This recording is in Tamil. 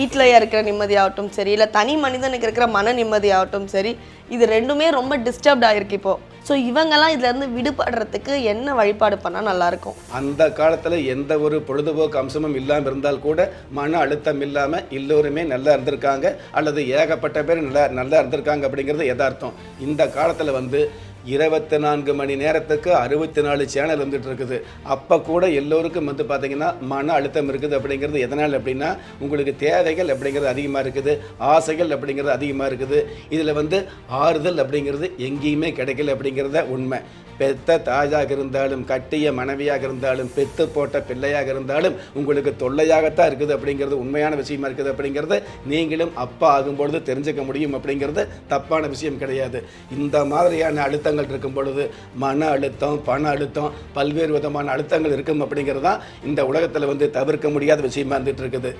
வீட்டில் இருக்கிற நிம்மதியாகட்டும் சரி இல்லை தனி மனிதனுக்கு இருக்கிற மன நிம்மதியாகட்டும் சரி இது ரெண்டுமே ரொம்ப டிஸ்டர்ப்ட் ஆகிருக்கு இப்போது ஸோ இவங்கெல்லாம் இதுலேருந்து விடுபடுறதுக்கு என்ன வழிபாடு பண்ணால் நல்லாயிருக்கும்? அந்த காலத்தில் எந்த ஒரு பொழுதுபோக்கு அம்சமும் இல்லாமல் இருந்தால் கூட மன அழுத்தம் இல்லாமல் எல்லோருமே நல்லா இருந்திருக்காங்க. அல்லது ஏகப்பட்ட பேர் நல்லா நல்லா இருந்திருக்காங்க அப்படிங்கிறது எதார்த்தம் இந்த காலத்தில் வந்து இருபத்தி நான்கு மணி நேரத்துக்கு அறுபத்தி நாலு சேனல் வந்துட்டு இருக்குது அப்போ கூட எல்லோருக்கும் வந்து பார்த்தீங்கன்னா மன அழுத்தம் இருக்குது அப்படிங்கிறது எதனால் அப்படின்னா உங்களுக்கு தேவைகள் அப்படிங்கிறது அதிகமாக இருக்குது ஆசைகள் அப்படிங்கிறது அதிகமாக இருக்குது. இதில் வந்து ஆறுதல் அப்படிங்கிறது எங்கேயுமே கிடைக்கல அப்படிங்கிறத உண்மை. பெத்த தாயாக இருந்தாலும் கட்டிய மனைவியாக இருந்தாலும் பெத்து போட்ட பிள்ளையாக இருந்தாலும் உங்களுக்கு தொல்லையாகத்தான் இருக்குது அப்படிங்கிறது உண்மையான விஷயமா இருக்குது அப்படிங்கிறத நீங்களும் அப்பா ஆகும்பொழுது தெரிஞ்சுக்க முடியும் அப்படிங்கிறது தப்பான விஷயம் கிடையாது. இந்த மாதிரியான அழுத்தங்கள் இருக்கும் பொழுது மன அழுத்தம் பண அழுத்தம் பல்வேறு விதமான அழுத்தங்கள் இருக்கும் அப்படிங்கிறது தான் இந்த உலகத்தில் வந்து தவிர்க்க முடியாத விஷயமா இருந்துட்டு இருக்குது.